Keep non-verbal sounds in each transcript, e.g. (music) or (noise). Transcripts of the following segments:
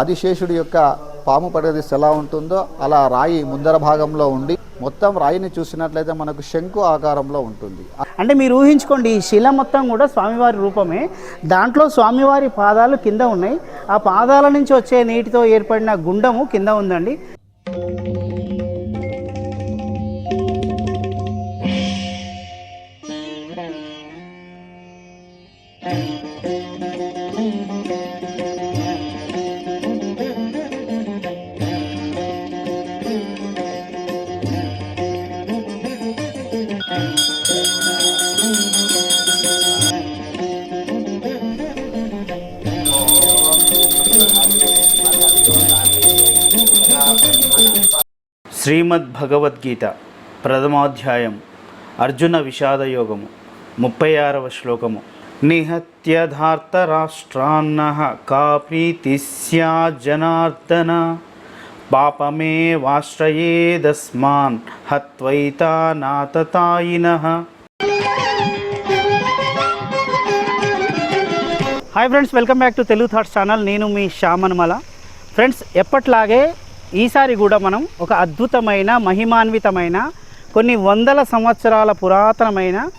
ఆదిశేషుడి యొక్క పాము ప్రదేశ్ ఎలా ఉంటుందో అలా రాయి ముందర భాగంలో ఉండి మొత్తం రాయిని చూసినట్లయితే మనకు శంకు ఆకారంలో ఉంటుంది. అంటే మీరు ఊహించుకోండి ఈ శిల మొత్తం కూడా స్వామివారి రూపమే. దాంట్లో స్వామివారి పాదాలు కింద ఉన్నాయి. ఆ పాదాల నుంచి వచ్చే నీటితో ఏర్పడిన గుండము కింద ఉందండి. శ్రీమద్ భగవద్గీత ప్రథమాధ్యాయం అర్జున విషాదయోగము ముప్పై ఆరవ శ్లోకము. నిహత్యధార్తరాష్ట్రాన్న కాప్రీతి జనార్దన పాపమే వాశ్రయేదస్మాన్ హత్వైతా hi friends welcome back to Telugu thoughts channel నేను మీ శ్యామన్మల. ఫ్రెండ్స్ ఎప్పట్లాగే ఈసారి కూడా మనం ఒక అద్భుతమైన మహిమాన్వితమైన కొన్ని వందల సంవత్సరాల పురాతనమైన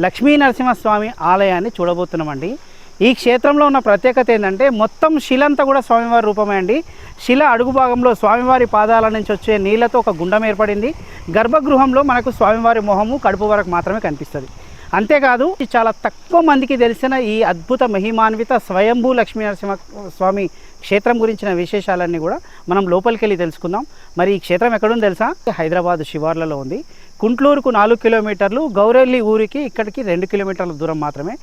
లక్ష్మీ నరసింహస్వామి ఆలయాన్ని చూడబోతున్నామండి. ఈ క్షేత్రంలో ఉన్న ప్రత్యేకత ఏంటంటే మొత్తం శిలంతా కూడా స్వామివారి రూపమే అండి. శిల అడుగు భాగంలో స్వామివారి పాదాల నుంచి వచ్చే నీళ్ళతో ఒక గుండం ఏర్పడింది. గర్భగృహంలో మనకు స్వామివారి మొహము కడుపు వరకు మాత్రమే కనిపిస్తుంది. అంతేకాదు ఇది చాలా తక్కువ మందికి తెలిసిన ఈ అద్భుత మహిమాన్విత స్వయంభూ లక్ష్మీ నరసింహ స్వామి క్షేత్రం గురించిన విశేషాలన్నీ కూడా మనం లోపలికి వెళ్ళి తెలుసుకుందాం. మరి ఈ క్షేత్రం ఎక్కడుంది తెలుసా? హైదరాబాద్ శివార్లలో ఉంది. కుంట్లూరుకు నాలుగు కిలోమీటర్లు గౌరెల్లి ఊరికి ఇక్కడికి రెండు కిలోమీటర్ల దూరం మాత్రమే.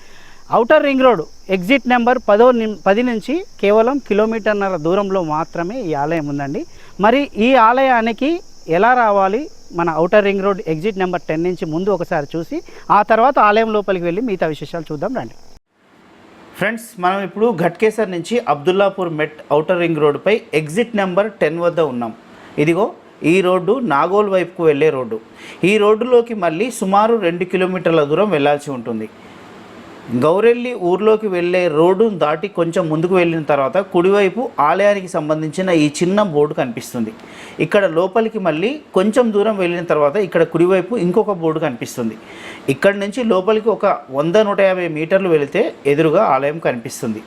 Outer ring road exit number పదో పది నుంచి కేవలం కిలోమీటర్న్నర దూరంలో మాత్రమే ఈ ఆలయం ఉందండి. మరి ఈ ఆలయానికి ఎలా రావాలి? మన outer ring road exit number ten నుంచి ముందు ఒకసారి చూసి ఆ తర్వాత ఆలయం లోపలికి వెళ్ళి మిగతా విశేషాలు చూద్దాం రండి. ఫ్రెండ్స్ మనం ఇప్పుడు ఘట్కేసర్ నుంచి అబ్దుల్లాపూర్ మెట్ ఔటర్ రింగ్ రోడ్డుపై ఎగ్జిట్ నెంబర్ టెన్ వద్ద ఉన్నాం. ఇదిగో ఈ రోడ్డు నాగోల్ వైపుకు వెళ్ళే రోడ్డు. ఈ రోడ్డులోకి మళ్ళీ సుమారు రెండు కిలోమీటర్ల దూరం వెళ్ళాల్సి ఉంటుంది. గౌరెల్లి ఊర్లోకి వెళ్ళే రోడ్డును దాటి కొంచెం ముందుకు వెళ్ళిన తర్వాత కుడివైపు ఆలయానికి సంబంధించిన ఈ చిన్న బోర్డు కనిపిస్తుంది. ఇక్కడ లోపలికి మళ్ళీ కొంచెం దూరం వెళ్ళిన తర్వాత ఇక్కడ కుడివైపు ఇంకొక బోర్డు కనిపిస్తుంది. ఇక్కడ నుంచి లోపలికి ఒక వంద నూట యాభై మీటర్లు వెళితే ఎదురుగా ఆలయం కనిపిస్తుంది.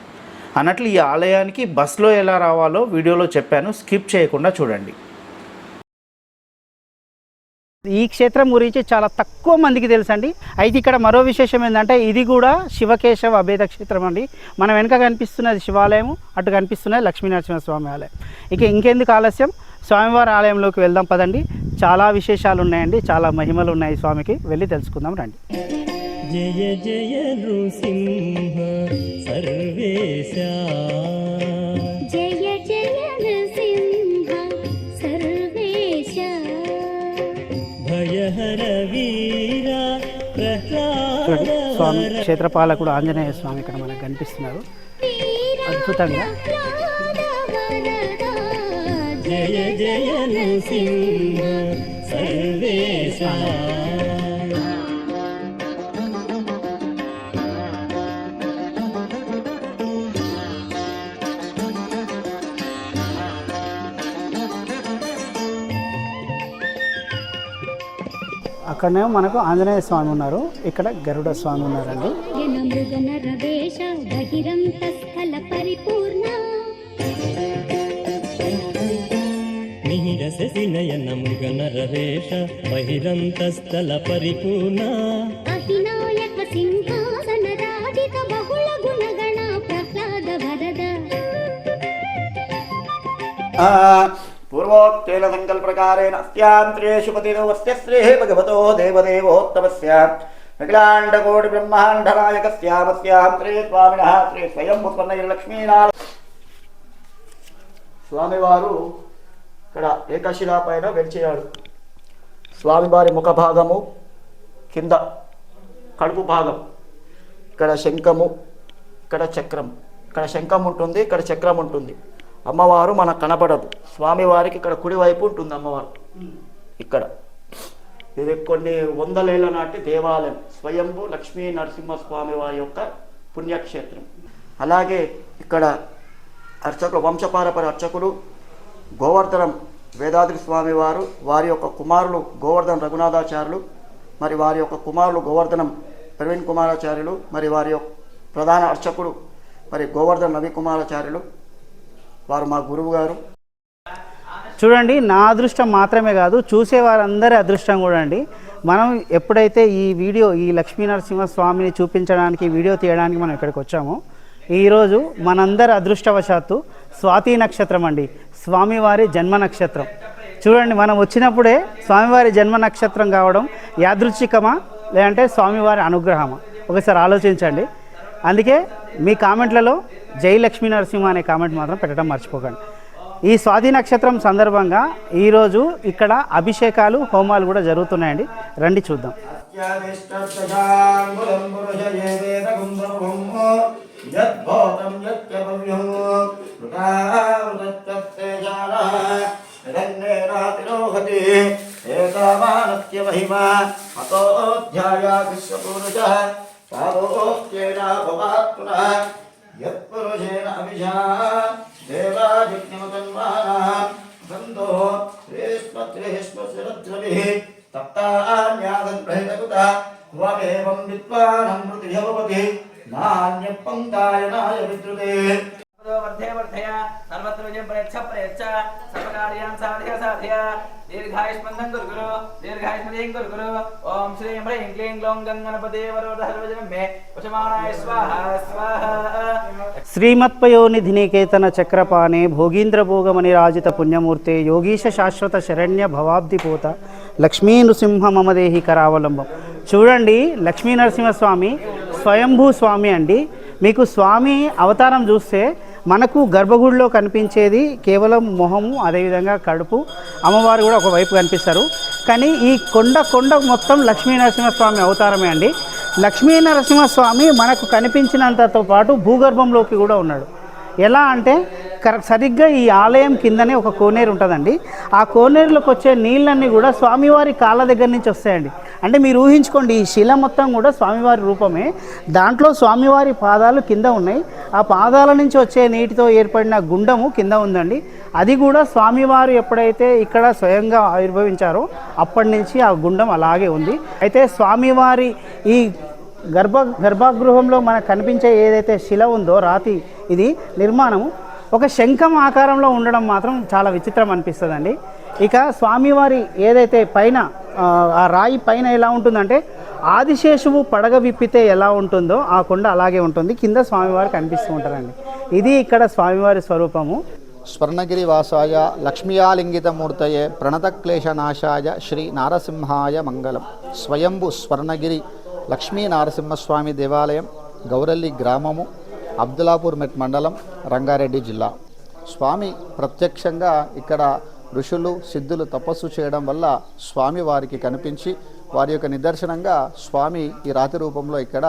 అన్నట్లు ఈ ఆలయానికి బస్సులో ఎలా రావాలో వీడియోలో చెప్పాను. స్కిప్ చేయకుండా చూడండి. ఈ క్షేత్రం గురించి చాలా తక్కువ మందికి తెలుసండి. అయితే ఇక్కడ మరో విశేషం ఏంటంటే ఇది కూడా శివకేశవ అభేద క్షేత్రం అండి. మన వెనక కనిపిస్తున్నది శివాలయం అటు కనిపిస్తున్నది లక్ష్మీనరసింహస్వామి ఆలయం. ఇక ఇంకెందుకు ఆలస్యం? స్వామివారి ఆలయంలోకి వెళ్దాం పదండి. చాలా విశేషాలు ఉన్నాయండి. చాలా మహిమలు ఉన్నాయి స్వామికి. వెళ్ళి తెలుసుకుందాం రండి. జయ జయ నృసింహ సర్వేశా. జయ జయ స్వామి క్షేత్రపాలకుడు ఆంజనేయ స్వామి ఇక్కడ మనకు కనిపిస్తున్నారు. అద్భుతంగా. జయ జయ నృసింహ సర్వేశా అక్కడనే మనకు ఆంజనేయ స్వామి ఉన్నారు. ఇక్కడ గరుడ స్వామి ఉన్నారండి. యన మృగ నరవేష బహిరంత స్థల పరిపూర్ణ. మిహిర శశినయన మృగ నరవేష బహిరంతస్థల పరిపూర్ణ. అహినాయక సింహాసన రాజిత బహుళ గుణగణ ప్రహ్లాద వరద. పూర్వోక్తేన సంకల్పకారేణ అస్యాంత్రేషు పతిరవస్య శ్రేः భగవతో దేవదేవోత్తమస్య. అఖిలాండకోటి బ్రహ్మాండనాయకస్యామస్యాంత్రే స్వామినः శ్రీ స్వయం ఉత్పన్న స్వామివారు ఇక్కడ ఏకశిలా పైన వెలిచేయాడు స్వామివారి ముఖ భాగము కింద కడుపు భాగం ఇక్కడ శంఖము ఇక్కడ చక్రం. ఇక్కడ శంఖం ఉంటుంది ఇక్కడ చక్రం ఉంటుంది. అమ్మవారు మనకు కనపడదు. స్వామివారికి ఇక్కడ కుడివైపు ఉంటుంది అమ్మవారు. ఇక్కడ. ఇది కొన్ని వందలేళ్ళ నాటి దేవాలయం. స్వయంభు లక్ష్మీ నరసింహస్వామి వారి యొక్క పుణ్యక్షేత్రం. అలాగే ఇక్కడ అర్చకులు వంశపారపర అర్చకులు గోవర్ధనం వేదాద్రి స్వామి వారు వారి యొక్క కుమారులు గోవర్ధన్ రఘునాథాచార్యులు మరి వారి యొక్క కుమారులు గోవర్ధనం ప్రవీణ్ కుమారాచార్యులు మరి వారి యొక్క ప్రధాన అర్చకుడు మరి గోవర్ధన్ రవి కుమారాచార్యులు వారు మా గురువు గారు చూడండి నా అదృష్టం మాత్రమే కాదు చూసే వారందరి అదృష్టం కూడా అండి. మనం ఎప్పుడైతే ఈ వీడియో ఈ లక్ష్మీనరసింహ స్వామిని చూపించడానికి వీడియో తీయడానికి మనం ఇక్కడికి వచ్చామో ఈరోజు మనందరి అదృష్టవశాత్తు స్వాతి నక్షత్రం అండి. స్వామివారి జన్మ నక్షత్రం. చూడండి మనం వచ్చినప్పుడే స్వామివారి జన్మ నక్షత్రం కావడం యాదృచ్ఛికమా లేదంటే స్వామివారి అనుగ్రహమా? ఒకసారి ఆలోచించండి. అందుకే మీ కామెంట్లలో జై లక్ష్మీ నరసింహ అనే కామెంట్ మాత్రం పెట్టడం మర్చిపోకండి ఈ స్వాతి నక్షత్రం సందర్భంగా ఈరోజు ఇక్కడ అభిషేకాలు హోమాలు కూడా జరుగుతున్నాయండి రండి చూద్దాం యద్భూతం యత్యభవ్యం హిరణ్యేనాతిరోహతి ఏతావానత్య మహిమా అతోధ్యాయా విశ్వపురుష పాదోక్యేనా భవాత్మన యత్పురుషేణ అభిషా దేవాజిజ్ఞమతన్మానా బంధో శ్రేష్మశ్రేష్మశరద్రవిः తప్తాన్యాదన్ ప్రహితకుత త్వమేవం విద్వానం మృతిభవతి నాణ్యపంకాయనాయ విద్రుతే वर्धे वर्धय सर्वत्र विजयं प्रयच्छ प्रयच्छ सर्वकार्यान् साधय साधय दीर्घायुष्मन्दं गुरु गुरु दीर्घायुष्मदीं गुरु गुरु ॐ श्रीं ह्रीं क्लीं ग्लौं गङ्गणपते वरोधर्वजनं मे वशमानाय स्वाहा स्वाहा శ్రీమత్పయోనిధి నికేతన చక్రపాణే భోగీంద్ర భోగమని రాజిత పుణ్యమూర్తే యోగీశ శాశ్వత శరణ్య భవాబ్దిపోత లక్ష్మీ నృసింహ మమదేహి కరావలంబం చూడండి లక్ష్మీ నరసింహస్వామి స్వయంభూ స్వామి అండి మీకు స్వామి అవతారం చూస్తే మనకు గర్భగుడిలో కనిపించేది కేవలం మొహము అదేవిధంగా కడుపు. అమ్మవారు కూడా ఒకవైపు కనిపిస్తారు. కానీ ఈ కొండ కొండ మొత్తం లక్ష్మీ నరసింహస్వామి అవతారమే అండి. లక్ష్మీ నరసింహస్వామి మనకు కనిపించినంతతో పాటు భూగర్భంలోకి కూడా ఉన్నాడు. ఎలా అంటే కరెక్ట్ సరిగ్గా ఈ ఆలయం కిందనే ఒక కోనేరు ఉంటుందండి. ఆ కోనేరులోకి వచ్చే నీళ్ళన్నీ కూడా స్వామివారి కాళ్ళ దగ్గర నుంచి వస్తాయండి. అంటే మీరు ఊహించుకోండి ఈ శిల మొత్తం కూడా స్వామివారి రూపమే. దాంట్లో స్వామివారి పాదాలు కింద ఉన్నాయి. ఆ పాదాల నుంచి వచ్చే నీటితో ఏర్పడిన గుండము కింద ఉందండి. అది కూడా స్వామివారు ఎప్పుడైతే ఇక్కడ స్వయంగా ఆవిర్భవించారో అప్పటి నుంచి ఆ గుండం అలాగే ఉంది. అయితే స్వామివారి ఈ గర్భ గర్భగృహంలో మనకు కనిపించే ఏదైతే శిల ఉందో రాతి ఇది నిర్మాణము ఒక శంఖం ఆకారంలో ఉండడం మాత్రం చాలా విచిత్రం అనిపిస్తుందండి. ఇక స్వామివారి ఏదైతే పైన ఆ, రాయి పైన ఎలా ఉంటుందంటే ఆదిశేషువు పడగ విప్పితే ఎలా ఉంటుందో ఆ కొండ అలాగే ఉంటుంది. కింద స్వామివారు కనిపిస్తూ ఉంటారండి. ఇది ఇక్కడ స్వామివారి స్వరూపము. స్వర్ణగిరి వాసాయ లక్ష్మీయాలింగితమూర్తయే ప్రణతక్లేశనాశాయ శ్రీ నారసింహాయ మంగళం. స్వయంభు స్వర్ణగిరి లక్ష్మీ నారసింహస్వామి దేవాలయం గౌరల్లి గ్రామము అబ్దులాపూర్ మెట్ మండలం రంగారెడ్డి జిల్లా. స్వామి ప్రత్యక్షంగా ఇక్కడ ఋషులు సిద్ధులు తపస్సు చేయడం వల్ల స్వామి వారికి కనిపించి వారి యొక్క నిదర్శనంగా స్వామి ఈ రాతి రూపంలో ఇక్కడ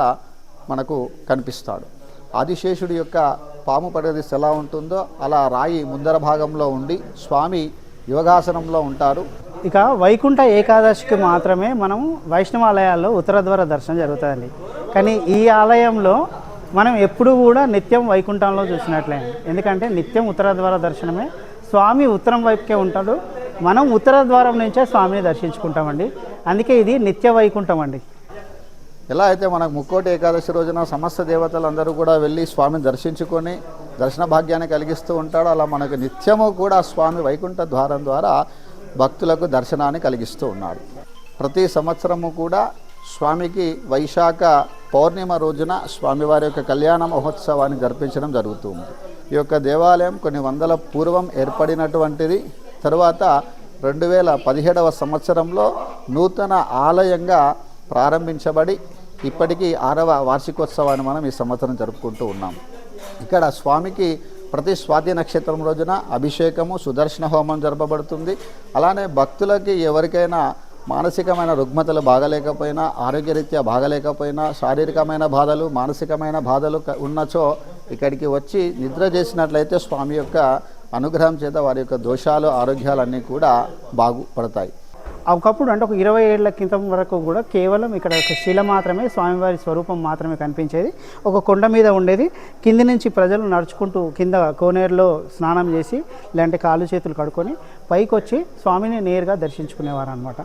మనకు కనిపిస్తాడు. ఆదిశేషుడి యొక్క పాము పడదీసి ఎలా ఉంటుందో అలా రాయి ముందర భాగంలో ఉండి స్వామి యోగాసనంలో ఉంటారు. ఇక వైకుంఠ ఏకాదశికి మాత్రమే మనం వైష్ణవాలయాల్లో ఉత్తరద్వార దర్శనం జరుగుతుందండి. కానీ ఈ ఆలయంలో మనం ఎప్పుడు కూడా నిత్యం వైకుంఠంలో చూసినట్లే ఎందుకంటే నిత్యం ఉత్తరద్వార దర్శనమే స్వామి ఉత్తరం వైపుకే ఉంటాడు. మనం ఉత్తర ద్వారం నుంచే స్వామిని దర్శించుకుంటామండి. అందుకే ఇది నిత్య వైకుంఠం అండి. ఎలా అయితే మనకు ముక్కోటి ఏకాదశి రోజున సమస్త దేవతలందరూ కూడా వెళ్ళి స్వామిని దర్శించుకొని దర్శన భాగ్యాన్ని కలిగిస్తూ ఉంటాడు. అలా మనకు నిత్యము కూడా స్వామి వైకుంఠ ద్వారం ద్వారా భక్తులకు దర్శనాన్ని కలిగిస్తూ ఉన్నాడు. ప్రతి సంవత్సరము కూడా స్వామికి వైశాఖ పౌర్ణిమ రోజున స్వామివారి యొక్క కళ్యాణ మహోత్సవాన్ని జరిపించడం జరుగుతుంది ఈ యొక్క దేవాలయం కొన్ని వందల పూర్వం ఏర్పడినటువంటిది. తరువాత రెండు వేల పదిహేడవ సంవత్సరంలో నూతన ఆలయంగా ప్రారంభించబడి ఇప్పటికీ ఆరవ వార్షికోత్సవాన్ని మనం ఈ సంవత్సరం జరుపుకుంటూ ఉన్నాం. ఇక్కడ స్వామికి ప్రతి స్వాతి నక్షత్రం రోజున అభిషేకము సుదర్శన హోమం జరపబడుతుంది. అలానే భక్తులకి ఎవరికైనా మానసికమైన రుగ్మతలు బాగలేకపోయినా ఆరోగ్యరీత్యా బాగలేకపోయినా శారీరకమైన బాధలు మానసికమైన బాధలు ఉన్నచో ఇక్కడికి వచ్చి నిద్ర చేసినట్లయితే స్వామి యొక్క అనుగ్రహం చేత వారి యొక్క దోషాలు ఆరోగ్యాలన్నీ కూడా బాగుపడతాయి ఒకప్పుడు అంటే ఒక ఇరవై ఏళ్ళ క్రితం వరకు కూడా కేవలం ఇక్కడ ఒక శిల మాత్రమే స్వామివారి స్వరూపం మాత్రమే కనిపించేది. ఒక కొండ మీద ఉండేది. కింది నుంచి ప్రజలు నడుచుకుంటూ కింద కోనేరులో స్నానం చేసి లేదంటే కాళ్ళు చేతులు కడుక్కొని పైకి వచ్చి స్వామిని నేరుగా దర్శించుకునేవారు అనమాట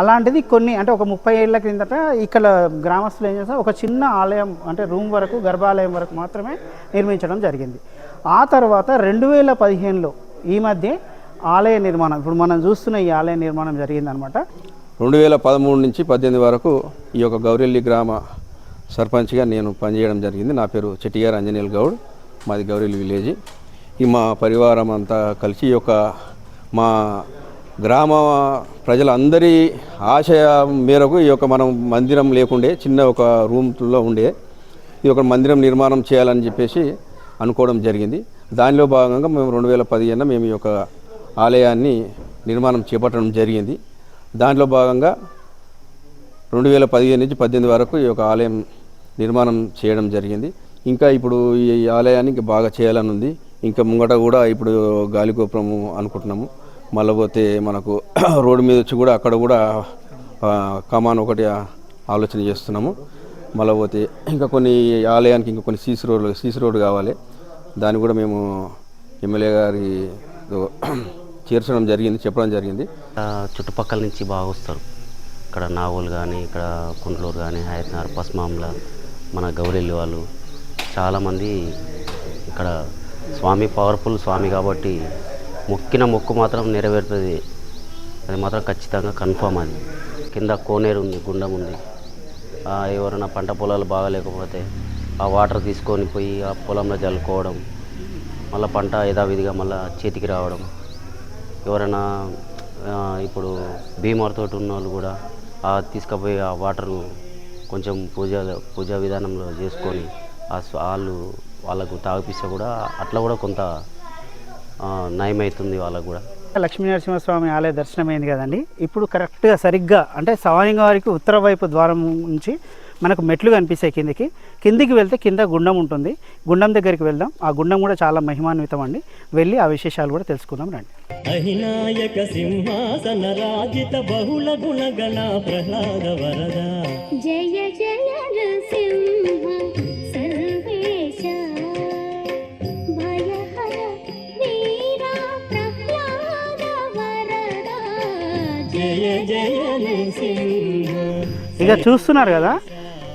అలాంటిది కొన్ని అంటే ఒక ముప్పై ఏళ్ళ క్రిందట ఇక్కడ గ్రామస్తులు ఏం చేస్తారు ఒక చిన్న ఆలయం అంటే రూమ్ వరకు గర్భాలయం వరకు మాత్రమే నిర్మించడం జరిగింది. ఆ తర్వాత రెండు వేల పదిహేనులో ఈ మధ్య ఆలయ నిర్మాణం ఇప్పుడు మనం చూస్తున్న ఈ ఆలయ నిర్మాణం జరిగిందనమాట. రెండు వేల పదమూడు నుంచి పద్దెనిమిది వరకు ఈ యొక్క గౌరెల్లి గ్రామ సర్పంచ్గా నేను పనిచేయడం జరిగింది. నా పేరు చెట్టిగారు అంజనేయులు గౌడ్ మాది గౌరెల్లి విలేజ్. ఈ మా పరివారం అంతా కలిసి ఈ యొక్క మా గ్రామ ప్రజలందరి ఆశయ మేరకు ఈ యొక్క మనం మందిరం లేకుండే చిన్న ఒక రూమ్లో ఉండే ఈ యొక్క మందిరం నిర్మాణం చేయాలని చెప్పేసి అనుకోవడం జరిగింది. దానిలో భాగంగా మేము రెండు వేల పదిహేను మేము ఈ యొక్క ఆలయాన్ని నిర్మాణం చేపట్టడం జరిగింది. దాంట్లో భాగంగా రెండు వేల పదిహేను నుంచి పద్దెనిమిది వరకు ఈ యొక్క ఆలయం నిర్మాణం చేయడం జరిగింది. ఇంకా ఇప్పుడు ఈ ఆలయాన్ని ఇంకా బాగా చేయాలని ఉంది. ఇంకా ముంగట కూడా ఇప్పుడు గాలిగోపురము అనుకుంటున్నాము. మళ్ళీ పోతే మనకు (clears throat) రోడ్డు మీద వచ్చి కూడా అక్కడ కూడా కమాన్ ఒకటి ఆలోచన చేస్తున్నాము. మళ్ళీ పోతే ఇంకా కొన్ని ఆలయానికి ఇంకా కొన్ని సీసీ రోడ్లు సీసీ రోడ్డు కావాలి. దాన్ని కూడా మేము ఎమ్మెల్యే గారి (clears throat) చేర్చడం జరిగింది చెప్పడం జరిగింది. చుట్టుపక్కల నుంచి బాగా వస్తారు. ఇక్కడ నావోలు కానీ ఇక్కడ కుంట్లూరు కానీ హైత్నార్ పస్మాంల మన గౌరెల్లి వాళ్ళు చాలామంది ఇక్కడ స్వామి పవర్ఫుల్ స్వామి కాబట్టి మొక్కిన మొక్కు మాత్రం నెరవేరుతుంది. అది మాత్రం ఖచ్చితంగా కన్ఫామ్ అది. కింద కోనేరు ఉంది గుండం ఉంది. ఎవరైనా పంట పొలాలు బాగాలేకపోతే ఆ వాటర్ తీసుకొని పోయి ఆ పొలంలో జల్లుకోవడం మళ్ళీ పంట యథావిధిగా మళ్ళీ చేతికి రావడం. ఎవరైనా ఇప్పుడు బీమార్తో ఉన్న వాళ్ళు కూడా ఆ తీసుకుపోయి ఆ వాటర్ను కొంచెం పూజ పూజా విధానంలో చేసుకొని ఆ వాళ్ళు వాళ్ళకు తాగిపిస్తే కూడా అట్లా కూడా కొంత నయమవుతుంది వాళ్ళకు కూడా. లక్ష్మీ నరసింహస్వామి ఆలయ దర్శనమైంది కదండి. ఇప్పుడు కరెక్ట్గా సరిగ్గా అంటే స్వామివారికి ఉత్తర వైపు ద్వారం నుంచి మనకు మెట్లు కనిపిస్తాయి కిందికి. కిందికి వెళ్తే కింద గుండం ఉంటుంది. గుండం దగ్గరికి వెళ్దాం. ఆ గుండం కూడా చాలా మహిమాన్వితం అండి. వెళ్ళి ఆ విశేషాలు కూడా తెలుసుకుందాం రండి. అహినాయక సింహాసన రాజిత బహుళ గుణగణ ప్రహ్లాద వరద. జయ జయ ఇక చూస్తున్నారు కదా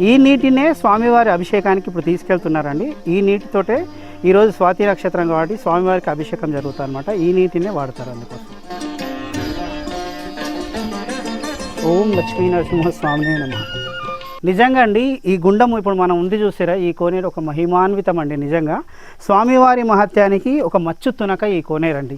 ఈ నీటినే స్వామివారి అభిషేకానికి ఇప్పుడు తీసుకెళ్తున్నారండి. ఈ నీటితోటే ఈరోజు స్వాతి నక్షత్రం కాబట్టి స్వామివారికి అభిషేకం జరుగుతుంది అనమాట ఈ నీటినే వాడతారు అందుకోసం. ఓం లక్ష్మీ నరసింహస్వామినే నమ. నిజంగా అండి ఈ గుండం ఇప్పుడు మనం ఉంది చూసారా ఈ కోనేరు ఒక మహిమాన్వితం అండి నిజంగా. స్వామివారి మహత్యానికి ఒక మచ్చు తునక ఈ కోనేరండి.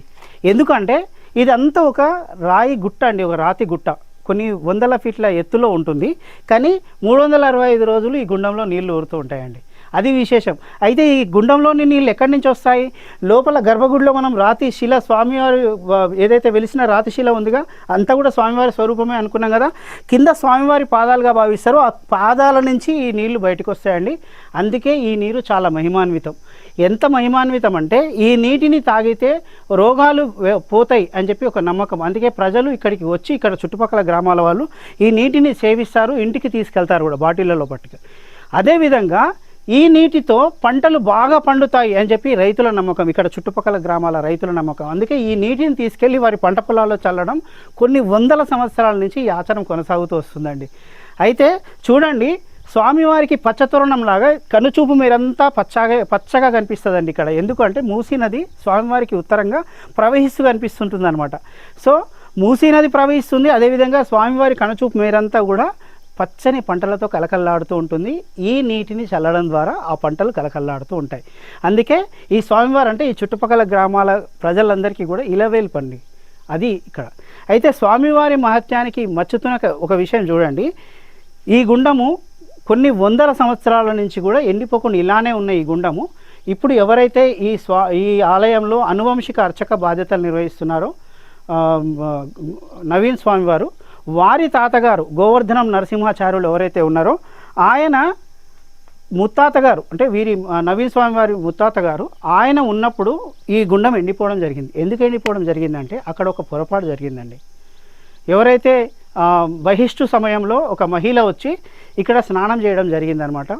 ఎందుకంటే ఇదంతా ఒక రాయి గుట్ట అండి ఒక రాతి గుట్ట. కొన్ని వందల ఫీట్ల ఎత్తులో ఉంటుంది. కానీ మూడు వందల అరవై ఐదు రోజులు ఈ గుండంలో నీళ్ళు ఊరుతూ ఉంటాయండి. అది విశేషం. అయితే ఈ గుండంలోని నీళ్ళు ఎక్కడి నుంచి వస్తాయి? లోపల గర్భగుడిలో మనం రాతి శిల స్వామివారి ఏదైతే వెలిసిన రాతి శిల ఉందిగా అంతా కూడా స్వామివారి స్వరూపమే అనుకున్నాం కదా. కింద స్వామివారి పాదాలుగా భావిస్తారు. ఆ పాదాల నుంచి ఈ నీళ్ళు బయటకు వస్తాయండి. అందుకే ఈ నీరు చాలా మహిమాన్వితం. ఎంత మహిమాన్వితం అంటే ఈ నీటిని తాగితే రోగాలు పోతాయి అని చెప్పి ఒక నమ్మకం. అందుకే ప్రజలు ఇక్కడికి వచ్చి ఇక్కడ చుట్టుపక్కల గ్రామాల వాళ్ళు ఈ నీటిని సేవిస్తారు ఇంటికి తీసుకెళ్తారు కూడా బాటిళ్ళలో పట్టుకు. అదేవిధంగా ఈ నీటితో పంటలు బాగా పండుతాయి అని చెప్పి రైతుల నమ్మకం ఇక్కడ చుట్టుపక్కల గ్రామాల రైతుల నమ్మకం. అందుకే ఈ నీటిని తీసుకెళ్ళి వారి పంట పొలాల్లో చల్లడం కొన్ని వందల సంవత్సరాల నుంచి ఈ ఆచారం కొనసాగుతూ వస్తుందండి. అయితే చూడండి స్వామివారికి పచ్చతోరణం లాగా కనుచూపు మీరంతా పచ్చగా పచ్చగా కనిపిస్తుందండి ఇక్కడ. ఎందుకంటే మూసీ నది స్వామివారికి ఉత్తరంగా ప్రవహిస్తూ కనిపిస్తుంటుంది అనమాట సో మూసీ నది ప్రవహిస్తుంది అదేవిధంగా స్వామివారి కనుచూపు మీరంతా కూడా పచ్చని పంటలతో కలకల్లాడుతూ ఉంటుంది. ఈ నీటిని చల్లడం ద్వారా ఆ పంటలు కలకల్లాడుతూ ఉంటాయి. అందుకే ఈ స్వామివారు అంటే ఈ చుట్టుపక్కల గ్రామాల ప్రజలందరికీ కూడా ఇలవేలు పండి. అది ఇక్కడ. అయితే స్వామివారి మహత్యానికి మచ్చుతున్న ఒక విషయం చూడండి. ఈ గుండము కొన్ని వందల సంవత్సరాల నుంచి కూడా ఎండిపోకుండా ఇలానే ఉన్న ఈ గుండము. ఇప్పుడు ఎవరైతే ఈ స్వా ఈ ఆలయంలో అనువంశిక అర్చక బాధ్యతలు నిర్వహిస్తున్నారో నవీన్ స్వామి వారు వారి తాతగారు గోవర్ధనం నరసింహాచార్యులు ఎవరైతే ఉన్నారో ఆయన ముత్తాతగారు అంటే వీరి నవీన్ స్వామి వారి ముత్తాతగారు ఆయన ఉన్నప్పుడు ఈ గుండం ఎండిపోవడం జరిగింది. ఎందుకు ఎండిపోవడం జరిగిందంటే అక్కడ ఒక పొరపాటు జరిగిందండి. ఎవరైతే బహిష్టు సమయంలో ఒక మహిళ వచ్చి ఇక్కడ స్నానం చేయడం జరిగిందనమాట.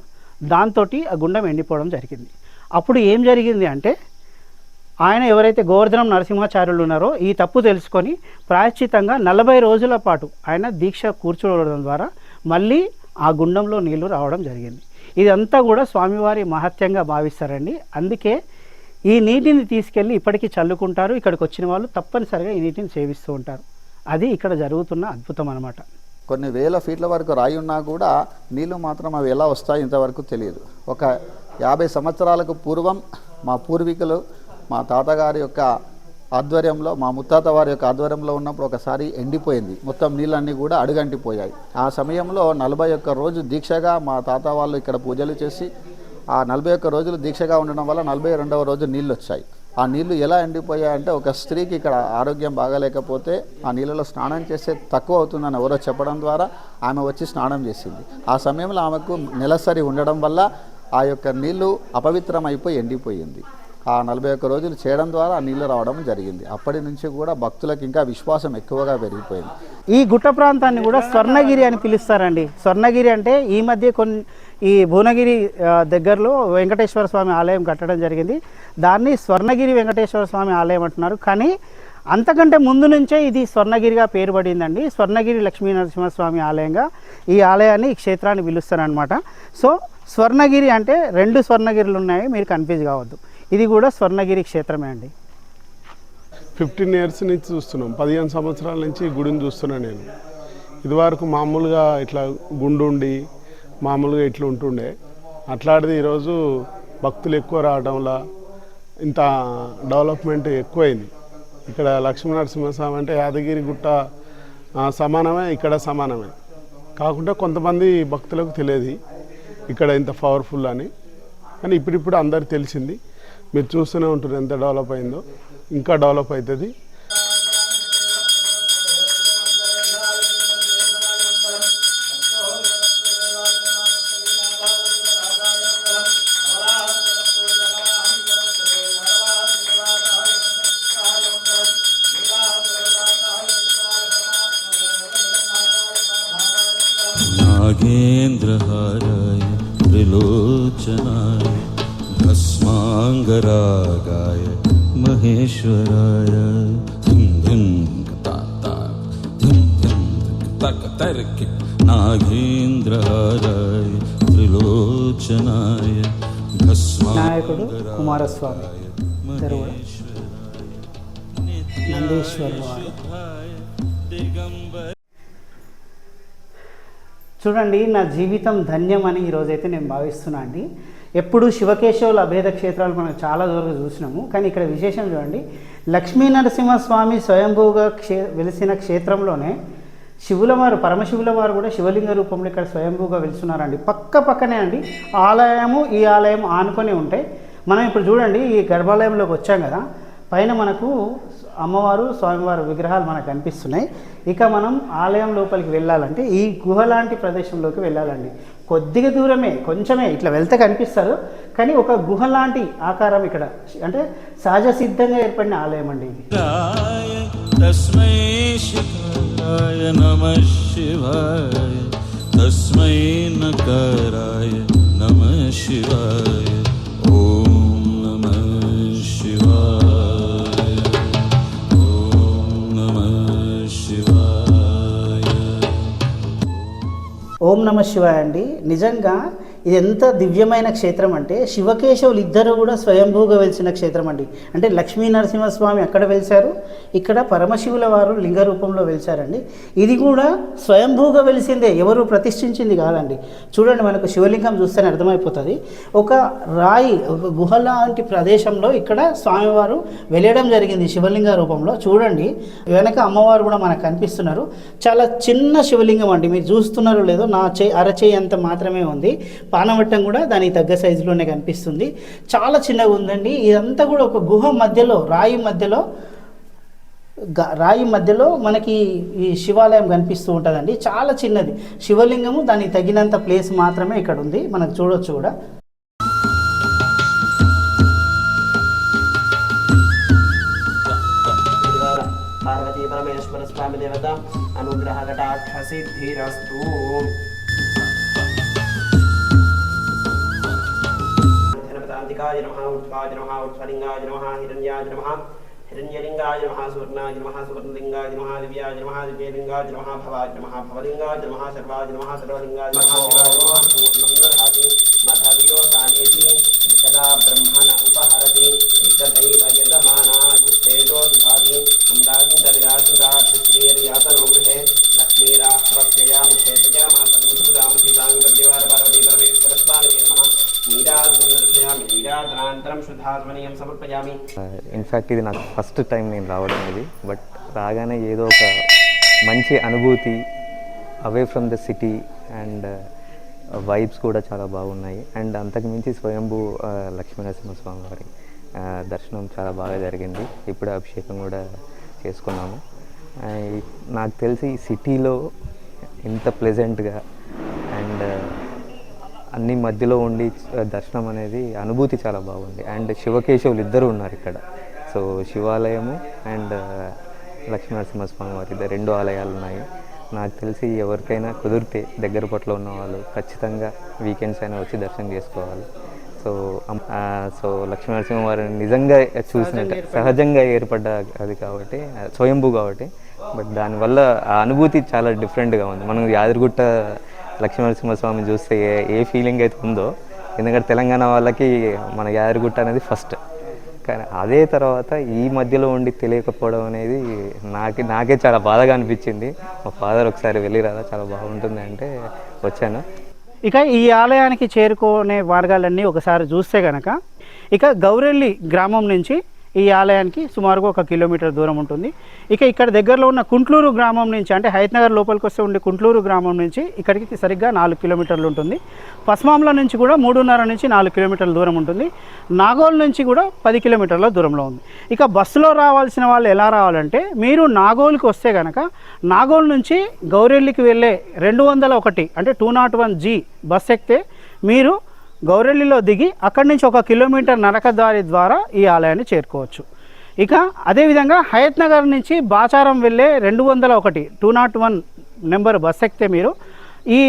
దాంతో ఆ గుండం ఎండిపోవడం జరిగింది. అప్పుడు ఏం జరిగింది అంటే ఆయన ఎవరైతే గోవర్ధనం నరసింహాచార్యులు ఉన్నారో ఈ తప్పు తెలుసుకొని ప్రాయశ్చితంగా నలభై రోజుల పాటు ఆయన దీక్ష కూర్చోవడం ద్వారా మళ్ళీ ఆ గుండంలో నీళ్ళు రావడం జరిగింది. ఇదంతా కూడా స్వామివారి మహత్యంగా భావిస్తారండి. అందుకే ఈ నీటిని తీసుకెళ్ళి ఇప్పటికీ చల్లుకుంటారు. ఇక్కడికి వచ్చిన వాళ్ళు తప్పనిసరిగా ఈ నీటిని సేవిస్తూ ఉంటారు. అది ఇక్కడ జరుగుతున్న అద్భుతం అనమాట కొన్ని వేల ఫీట్ల వరకు రాయి ఉన్నా కూడా నీళ్ళు మాత్రం అవి ఎలా వస్తాయి ఇంతవరకు తెలియదు. ఒక యాభై సంవత్సరాలకు పూర్వం మా పూర్వీకులు మా తాతగారి యొక్క ఆధ్వర్యంలో మా ముత్తాత వారి యొక్క ఆధ్వర్యంలో ఉన్నప్పుడు ఒకసారి ఎండిపోయింది. మొత్తం నీళ్ళన్నీ కూడా అడుగంటిపోయాయి. ఆ సమయంలో నలభై ఒక్క రోజు దీక్షగా మా తాత వాళ్ళు ఇక్కడ పూజలు చేసి ఆ నలభై ఒక్క రోజులు దీక్షగా ఉండడం వల్ల నలభై రెండవ రోజు నీళ్ళు వచ్చాయి. ఆ నీళ్ళు ఎలా ఎండిపోయాయంటే ఒక స్త్రీకి ఇక్కడ ఆరోగ్యం బాగాలేకపోతే ఆ నీళ్ళలో స్నానం చేస్తే తక్కువ అవుతుందని ఎవరో చెప్పడం ద్వారా ఆమె వచ్చి స్నానం చేసింది. ఆ సమయంలో ఆమెకు నెలసరి ఉండడం వల్ల ఆ యొక్క నీళ్ళు అపవిత్రం అయిపోయి ఎండిపోయింది. ఆ నలభై ఒక్క రోజులు చేయడం ద్వారా ఆ నీళ్ళు రావడం జరిగింది. అప్పటి నుంచి కూడా భక్తులకు ఇంకా విశ్వాసం ఎక్కువగా పెరిగిపోయింది. ఈ గుట్ట ప్రాంతాన్ని కూడా స్వర్ణగిరి అని పిలుస్తారండి. స్వర్ణగిరి అంటే ఈ మధ్య కొన్ని ఈ భువనగిరి దగ్గరలో వెంకటేశ్వర స్వామి ఆలయం కట్టడం జరిగింది. దాన్ని స్వర్ణగిరి వెంకటేశ్వర స్వామి ఆలయం అంటున్నారు. కానీ అంతకంటే ముందు నుంచే ఇది స్వర్ణగిరిగా పేరు పడిందండి. స్వర్ణగిరి లక్ష్మీ నరసింహస్వామి ఆలయంగా ఈ ఆలయాన్ని ఈ క్షేత్రాన్ని పిలుస్తారనమాట సో స్వర్ణగిరి అంటే రెండు స్వర్ణగిరులు ఉన్నాయి. మీరు కన్ఫ్యూజ్ కావద్దు. ఇది కూడా స్వర్ణగిరి క్షేత్రమే అండి. ఫిఫ్టీన్ ఇయర్స్ నుంచి చూస్తున్నాం. పదిహేను సంవత్సరాల నుంచి గుడిని చూస్తున్నాను నేను. ఇదివరకు మామూలుగా ఇట్లా గుండు ఉండి మామూలుగా ఇట్లా ఉంటుండే. అట్లాంటిది ఈరోజు భక్తులు ఎక్కువ రావడం ఇంత డెవలప్మెంట్ ఎక్కువైంది. ఇక్కడ లక్ష్మీనరసింహస్వామి అంటే యాదగిరి గుట్ట సమానమే ఇక్కడ సమానమే. కాకుండా కొంతమంది భక్తులకు తెలియదు ఇక్కడ ఇంత పవర్ఫుల్ అని. కానీ ఇప్పుడిప్పుడు అందరు తెలిసింది. మీరు చూస్తూనే ఉంటారు ఎంత డెవలప్ అయిందో. ఇంకా డెవలప్ అవుతుంది. तक तर्क नागेन्द्रहाराय त्रिलोचनाय నాయకుడు కుమారస్వామి ఇద్దరు కూడా నందీశ్వర్ వారు చూడండి నా జీవితం ధన్యం అని ఈరోజైతే నేను భావిస్తున్నా అండి ఎప్పుడు శివకేశవుల అభేద క్షేత్రాలు మనం చాలా దూరంగా చూసినాము కానీ ఇక్కడ విశేషం చూడండి లక్ష్మీ నరసింహస్వామి స్వయంభూగా క్షే వెలిసిన క్షేత్రంలోనే శివుల వారు పరమశివుల వారు కూడా శివలింగ రూపంలో ఇక్కడ స్వయంభూగా వెలుస్తున్నారండి పక్క పక్కనే అండి ఆలయము ఈ ఆలయం ఆనుకొని ఉంటాయి మనం ఇప్పుడు చూడండి ఈ గర్భాలయంలోకి వచ్చాం కదా పైన మనకు అమ్మవారు స్వామివారు విగ్రహాలు మనకు కనిపిస్తున్నాయి. ఇక మనం ఆలయం లోపలికి వెళ్ళాలంటే ఈ గుహ లాంటి ప్రదేశంలోకి వెళ్ళాలండి. కొద్దిగా దూరమే కొంచెమే ఇట్లా వెళ్తే కనిపిస్తారు. కానీ ఒక గుహ లాంటి ఆకారం ఇక్కడ. అంటే సహజ సిద్ధంగా ఏర్పడిన ఆలయం అండి ఇది. తస్మై నకరాయ నమ శివాయ ఓం నమ శివాయ. ఓం నమ శివాయ అండి. నిజంగా ఇది ఎంత దివ్యమైన క్షేత్రం అంటే శివకేశవులు ఇద్దరు కూడా స్వయంభూగా వెలిసిన క్షేత్రం అండి. అంటే లక్ష్మీ నరసింహస్వామి అక్కడ వెలిశారు ఇక్కడ పరమశివుల వారు లింగ రూపంలో వెలిశారండి. ఇది కూడా స్వయంభూగా వెలిసిందే ఎవరు ప్రతిష్ఠించింది కాదండి. చూడండి మనకు శివలింగం చూస్తేనే అర్థమైపోతుంది. ఒక రాయి ఒక గుహ లాంటి ప్రదేశంలో ఇక్కడ స్వామివారు వెళ్ళడం జరిగింది శివలింగ రూపంలో. చూడండి వెనక అమ్మవారు కూడా మనకు కనిపిస్తున్నారు. చాలా చిన్న శివలింగం అండి. మీరు చూస్తున్నారో లేదో నా చే అరచేయి అంత మాత్రమే ఉంది. పానవట్టం కూడా దానికి తగ్గ సైజులోనే కనిపిస్తుంది. చాలా చిన్నగా ఉందండి. ఇదంతా కూడా ఒక గుహ మధ్యలో రాయి మధ్యలో గ- రాయి మధ్యలో మనకి ఈ శివాలయం కనిపిస్తూ ఉంటుందండి. చాలా చిన్నది. శివలింగము దానికి తగినంత ప్లేస్ మాత్రమే ఇక్కడ ఉంది. మనకు చూడొచ్చు కూడా. పార్వతీ పరమేశ్వర స్వామి దేవత అనుగ్రహ కటాక్ష సిద్ధిరస్తు. कांतिकाय नमः उत्काय नमः उत्कलिङ्गाय नमः हिरण्याय नमः हिरण्यलिंगाय नमः सुवर्णाय नमः सुवर्णलिंगाय नमः दिव्याय नमः दिव्यलिंगाय नमः भवाय नमः भवलिंगाय नमः सर्वाय नमः सर्वलिंगाय नमः पूर्णन्दधाति मधवियो सानेति सदा ब्रह्मण उपहरति तथैव यजमानायुस्तेजो दधाति अन्दाजिन्दविराजिन्दाक्षित्रेर्यातनो गृहे लक्ष्मीराष्ट्रस्यया मुखे सया मा सन्मुसुरामसीताङ्गदेवार पार्वती परमेश्वरस्वामिने नमः ఇన్ఫ్యాక్ట్ ఇది నాకు ఫస్ట్ టైం నేను రావడం ఇది. బట్ రాగానే ఏదో ఒక మంచి అనుభూతి away from the city and vibes కూడా చాలా బాగున్నాయి. అండ్ అంతకుమించి స్వయంభూ uh, లక్ష్మీనరసింహస్వామి వారి uh, దర్శనం చాలా బాగా జరిగింది. ఇప్పుడే అభిషేకం కూడా చేసుకున్నాము. Uh, నాకు తెలిసి ఈ సిటీలో ఇంత ప్లెజెంట్గా అన్ని మధ్యలో ఉండి దర్శనం అనేది అనుభూతి చాలా బాగుంది. అండ్ శివకేశవులు ఇద్దరు ఉన్నారు ఇక్కడ. సో శివాలయము అండ్ లక్ష్మీనరసింహస్వామి వారి ఇద్దరు రెండు ఆలయాలు ఉన్నాయి. నాకు తెలిసి ఎవరికైనా కుదిరితే దగ్గర పట్ల ఉన్న వాళ్ళు ఖచ్చితంగా వీకెండ్స్ అయినా వచ్చి దర్శనం చేసుకోవాలి. సో సో లక్ష్మీనరసింహ వారిని నిజంగా చూసినట్టు సహజంగా ఏర్పడ్డ అది కాబట్టి స్వయంభూ కాబట్టి. బట్ దానివల్ల ఆ అనుభూతి చాలా డిఫరెంట్గా ఉంది. మనం యాదగిరిగుట్ట లక్ష్మీనరసింహస్వామి చూస్తే ఏ ఫీలింగ్ అయితే ఉందో ఎందుకంటే తెలంగాణ వాళ్ళకి మన యాదగిరిగుట్ట అనేది ఫస్ట్ కానీ అదే తర్వాత ఈ మధ్యలో ఉండి తెలియకపోవడం అనేది నాకే నాకే చాలా బాధగా అనిపించింది. మా ఫాదర్ ఒకసారి వెళ్ళి రాదా చాలా బాగుంటుంది అంటే వచ్చాను. ఇక ఈ ఆలయానికి చేరుకునే మార్గాలన్నీ ఒకసారి చూస్తే కనుక ఇక గౌరెల్లి గ్రామం నుంచి ఈ ఆలయానికి సుమారుగా ఒక కిలోమీటర్ దూరం ఉంటుంది. ఇక ఇక్కడ దగ్గరలో ఉన్న కుంట్లూరు గ్రామం నుంచి అంటే హైదనగర్ లోపలికి వస్తే ఉండే కుంట్లూరు గ్రామం నుంచి ఇక్కడికి సరిగ్గా నాలుగు కిలోమీటర్లు ఉంటుంది. పస్మాంల నుంచి కూడా మూడున్నర నుంచి నాలుగు కిలోమీటర్ల దూరం ఉంటుంది. నాగోల్ నుంచి కూడా పది కిలోమీటర్ల దూరంలో ఉంది. ఇక బస్సులో రావాల్సిన వాళ్ళు ఎలా రావాలంటే మీరు నాగోల్కి వస్తే కనుక నాగోల్ నుంచి గౌరెల్లికి వెళ్ళే రెండు వందల ఒకటి అంటే two nought one G bus ఎక్కితే మీరు గౌరెల్లిలో దిగి అక్కడి నుంచి ఒక కిలోమీటర్ నడకదారి ద్వారా ఈ ఆలయాన్ని చేరుకోవచ్చు. ఇక అదేవిధంగా హయత్ నగర్ నుంచి బాచారం వెళ్ళే రెండు వందల ఒకటి two nought one number bus ఎక్కితే మీరు ఈ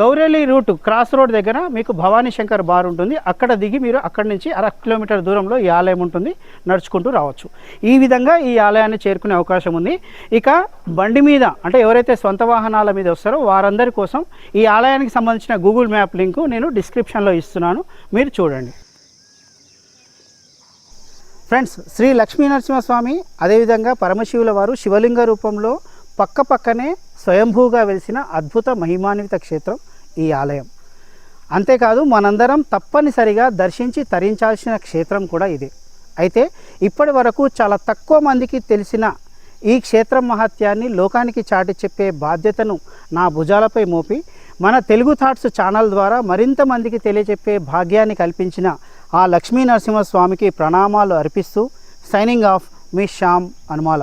గౌరెల్లి రూట్ క్రాస్ రోడ్ దగ్గర మీకు భవానీ శంకర్ బార్ ఉంటుంది. అక్కడ దిగి మీరు అక్కడి నుంచి అర కిలోమీటర్ దూరంలో ఈ ఆలయం ఉంటుంది. నడుచుకుంటూ రావచ్చు. ఈ విధంగా ఈ ఆలయాన్ని చేరుకునే అవకాశం ఉంది. ఇక బండి మీద అంటే ఎవరైతే సొంత వాహనాల మీద వస్తారో వారందరి కోసం ఈ ఆలయానికి సంబంధించిన గూగుల్ మ్యాప్ లింకు నేను డిస్క్రిప్షన్లో ఇస్తున్నాను. మీరు చూడండి. ఫ్రెండ్స్ శ్రీ లక్ష్మీ నరసింహస్వామి అదేవిధంగా పరమశివుల వారు శివలింగ రూపంలో పక్క పక్కనే స్వయంభూగా వెలిసిన అద్భుత మహిమాన్విత క్షేత్రం ఈ ఆలయం. అంతేకాదు మనందరం తప్పనిసరిగా దర్శించి తరించాల్సిన క్షేత్రం కూడా ఇదే. అయితే ఇప్పటి వరకు చాలా తక్కువ మందికి తెలిసిన ఈ క్షేత్రం మహత్యాన్ని లోకానికి చాటి చెప్పే బాధ్యతను నా భుజాలపై మోపి మన తెలుగు థాట్స్ ఛానల్ ద్వారా మరింత మందికి తెలియజెప్పే భాగ్యాన్ని కల్పించిన ఆ లక్ష్మీ నరసింహస్వామికి ప్రణామాలు అర్పిస్తూ సైనింగ్ ఆఫ్ మీ శ్యామ్ అనుమాల.